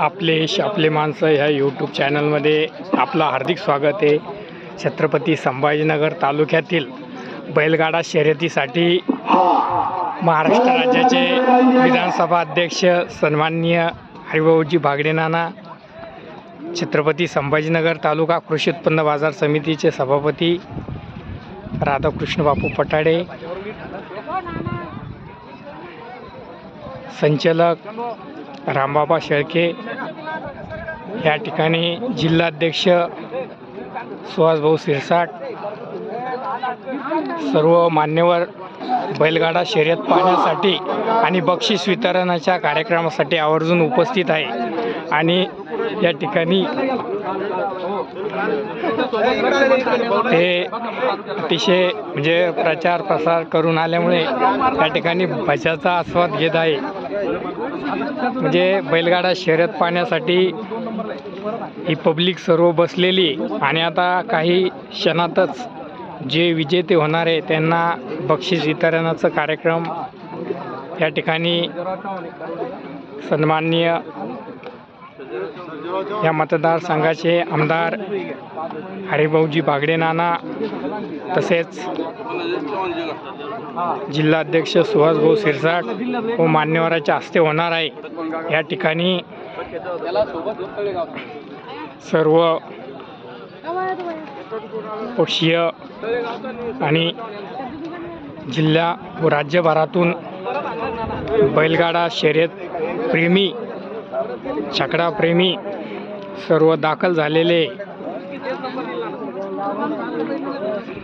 आपले शापले माणसं ह्या यूट्यूब चॅनलमध्ये आपलं हार्दिक स्वागत आहे. छत्रपती संभाजीनगर तालुक्यातील बैलगाडा शर्यतीसाठी महाराष्ट्र राज्याचे विधानसभा अध्यक्ष सन्माननीय हरिभाऊजी भागडे नाना छत्रपती संभाजीनगर तालुका कृषी उत्पन्न बाजार समितीचे सभापती राधाकृष्ण बापू पटाडे संचालक रामबाबा शेळके या ठिकाणी जिल्हाध्यक्ष सुहासभाऊ सिरसाट सर्व मान्यवर बैलगाडा शर्यत पाहण्यासाठी आणि बक्षीस वितरणाच्या कार्यक्रमासाठी आवर्जून उपस्थित आहे. आणि या ठिकाणी ते अतिशय म्हणजे प्रचार प्रसार करून आल्यामुळे या ठिकाणी भज्याचा आस्वाद घेत आहे. म्हणजे बैलगाडा शर्यत पाहण्यासाठी ही पब्लिक सर्व बसलेली आणि आता काही क्षणातच जे विजेते होणार आहे त्यांना बक्षीस वितरणाचा कार्यक्रम या ठिकाणी सन्माननीय या मतदारसंघाचे आमदार हरिभाऊजी बागडे नाना तसेच जिल्हाध्यक्ष सुहासभाऊ सिरसाट व मान्यवराच्या हस्ते होणार आहे. या ठिकाणी सर्व पक्षीय आणि जिल्हा व राज्यभरातून बैलगाडा शर्यत प्रेमी छकडा प्रेमी सर्व दाखल झालेले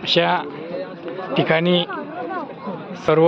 अशा ठिकाणी सर्व